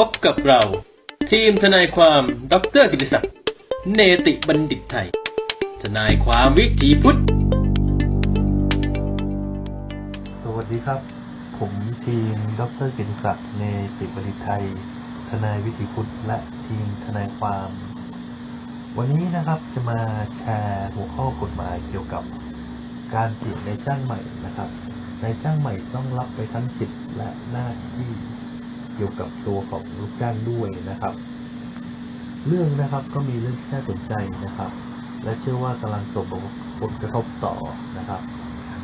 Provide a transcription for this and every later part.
พบกับเรา ทีมทนายความดรกิติศักดิ์เนติบัณฑิตไทย ทนายความวิถีพุทธ สวัสดีครับ ผมทีมดรกิติศักดิ์เนติบัณฑิตไทย ทนายวิถีพุทธและทีมทนายความ วันนี้นะครับจะมาแชร์หัวข้อกฎหมายเกี่ยวกับการเปลี่ยนในจ้างใหม่นะครับ ในจ้างใหม่ต้องรับไปทั้งสิทธิ์และหน้าที่ เกี่ยวกับตัวของลูกจ้างด้วยนะครับ เรื่องนะครับก็มีเรื่องที่น่าสนใจนะครับ และเชื่อว่ากำลังส่งผลกระทบต่อนะครับ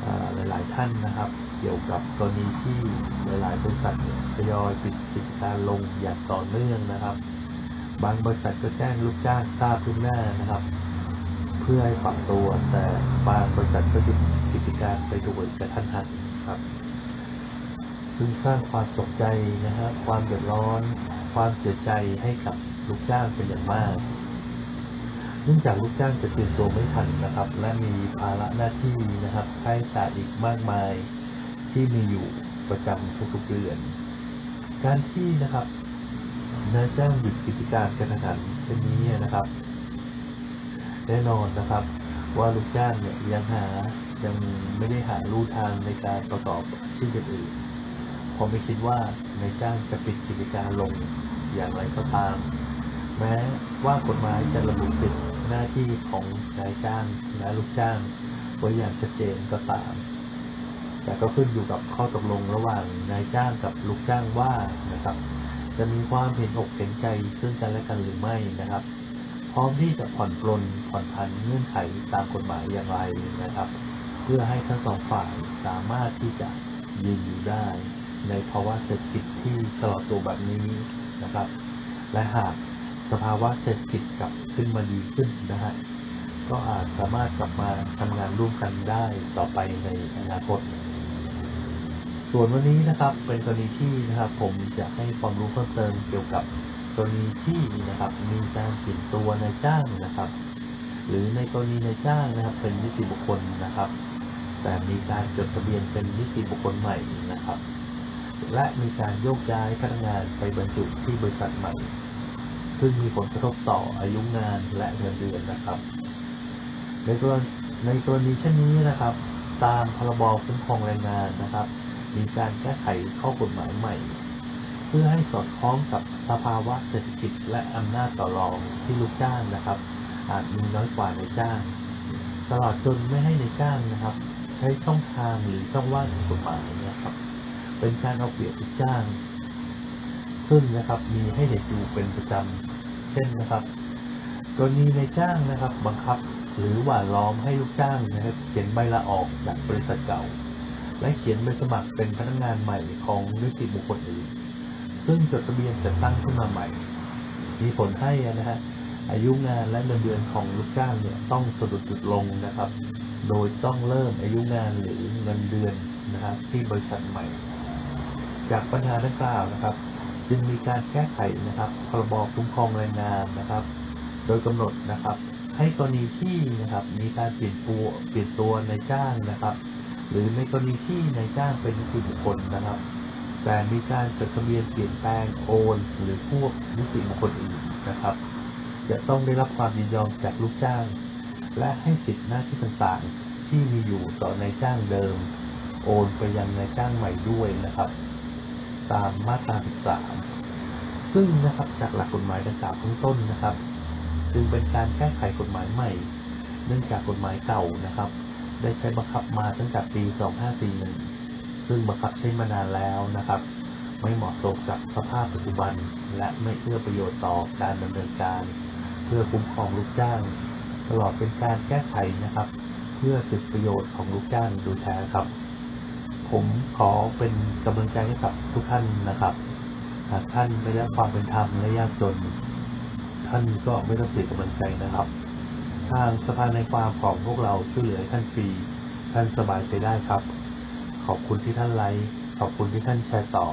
อ่าหลาย ๆ ท่านนะครับ เกี่ยวกับกรณีที่หลาย ๆ บริษัทเนี่ยทยอยปิดกิจการลงอย่างต่อเนื่องนะครับ บางบริษัทก็แจ้งลูกจ้างทราบขึ้นหน้านะครับ เพื่อให้ปรับตัวแต่บางบริษัทก็หยุดกิจการไปโดยกระทันหันครับ ซึ่งสร้างความตกใจนะฮะความเดือดร้อน ความเสียใจให้กับลูกจ้างเป็นอย่างมากเนื่องจากลูกจ้างจะเตรียมตัวไม่ทันนะครับ และมีภาระหน้าที่นะครับค่าใช้จ่ายอีกมากมาย ที่มีอยู่ประจำทุกๆเดือน การที่นะครับนายจ้างหยุดกิจการกระทันหันเช่นนี้นะครับแน่นอนนะครับ ว่าลูกจ้างเนี่ยยังหายังไม่ได้หาลู่ทางในการประกอบอาชีพอื่น ราะไม่คิดว่านายจ้างจะปิดกิจการลงอย่างไรก็ตาม แม้ว่ากฎหมายจะระบุสิทธิหน้าที่ของนายจ้างและลูกจ้างไว้อย่างชัดเจนก็ตาม แต่ก็ขึ้นอยู่กับข้อตกลงระหว่างนายจ้างกับลูกจ้างว่านะครับ จะมีความเห็นอกเห็นใจซึ่งกันและกันหรือไม่นะครับ พร้อมที่จะผ่อนปลนผ่อนผันเงื่อนไขตามกฎหมายอย่างไรนะครับ เพื่อให้ทั้งสองฝ่ายสามารถที่จะยืนอยู่ได้ ในภาวะเศรษฐกิจที่ตลอดตัวแบบนี้นะครับ และหากสภาวะเศรษฐกิจกลับขึ้นมาดีขึ้นนะฮะก็อาจสามารถกลับมาทำงานร่วมกันได้ต่อไปในอนาคต ส่วนวันนี้นะครับเป็นกรณีที่นะครับผมจะให้ความรู้เพิ่มเติมเกี่ยวกับกรณีที่นะครับมีการเปลี่ยนตัวในจ้างนะครับ หรือในกรณีในจ้างนะครับ เป็นนิติบุคคลนะครับ แต่มีการจดทะเบียนเป็นนิติบุคคลใหม่นะครับ และมีการโยกย้ายพนักงานไปบรรจุที่บริษัทใหม่ ซึ่งมีผลกระทบต่ออายุงานและเงินเดือนนะครับ ในกรณีในกรณีเช่นนี้นะครับ ตามพรบคุ้มครองแรงงานนะครับ มีการแก้ไขข้อกฎหมายใหม่ เพื่อให้สอดคล้องกับสภาวะเศรษฐกิจและอำนาจต่อรองที่ลูกจ้างนะครับ อาจมีน้อยกว่าในายจ้าง ตลอดจนไม่ให้ในจ้างนะครับ ใช้ช่องทางหรือช่องว่างของกฎหมาย เป็นการเอาเปรียบลูกจ้าง ซึ่งนะครับมีให้เห็นอยู่เป็นประจำเช่นนะครับกรณีในจ้างนะครับ บังคับหรือหว่านล้อมให้ลูกจ้างนะครับ เขียนใบลาออกจากบริษัทเก่า และเขียนใบสมัครเป็นพนักงานใหม่ของนิติบุคคลอื่นซึ่งจดทะเบียนจัดตั้งขึ้นมาใหม่ มีผลให้นะฮะอายุงานและเงินเดือนของลูกจ้างเนี่ยต้องสะดุดจุดลงนะครับ โดยต้องเริ่มอายุงานหรือเงินเดือนนะครับที่บริษัทใหม่ จากปัญหาดังกล่าวนะครับ จึงมีการแก้ไขนะครับพรบคุ้มครองแรงงานนะครับ โดยกำหนดนะครับ ให้กรณีที่นะครับมีการเปลี่ยนตัวเปลี่ยนตัวในจ้างนะครับ หรือในกรณีที่ในจ้างเป็นนิติบุคคลนะครับ แต่มีการจดทะเบียนเปลี่ยนแปลงโอนหรือพวกนิติบุคคลอื่นนะครับ จะต้องได้รับความยินยอมจากลูกจ้าง และให้สิทธิหน้าที่ต่างๆที่มีอยู่ต่อนายจ้างเดิม โอนไปยังนายจ้างใหม่ด้วยนะครับ ตามมาตรา 13 ซึ่งนะครับจากหลักกฎหมายดังกล่าวข้างต้นนะครับ จึงเป็นการแก้ไขกฎหมายใหม่ เนื่องจากกฎหมายเก่านะครับ ได้ใช้บังคับมาตั้งแต่ปี 2541 ซึ่งบังคับใช้มานานแล้วนะครับ ไม่เหมาะสมกับสภาพปัจจุบัน และไม่เอื้อประโยชน์ต่อการดำเนินการ เพื่อคุ้มครองลูกจ้าง ตลอดเป็นการแก้ไขนะครับ เพื่อสิทธิประโยชน์ของลูกจ้างโดยแท้ครับ ผมขอเป็นกำลังใจให้กับทุกท่านนะครับหากท่านไม่ได้ความเป็นธรรมและยากจน ท่านก็ไม่ต้องเสียกำลังใจนะครับ ทางสภาในความของพวกเราช่วยเหลือท่านฟรี ท่านสบายใจได้ครับ ขอบคุณที่ท่านไลค์ขอบคุณที่ท่านแชร์ต่อ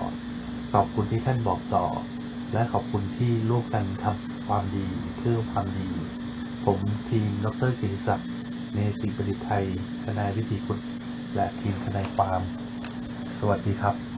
ขอบคุณที่ท่านบอกต่อ และขอบคุณที่ร่วมกันทำความดีเพื่อความดี ผมทีมดรกิติศักดิ์เนติประดิษฐ์ไทยทนายวิธีคุณและทีมทนายความ สวัสดีครับ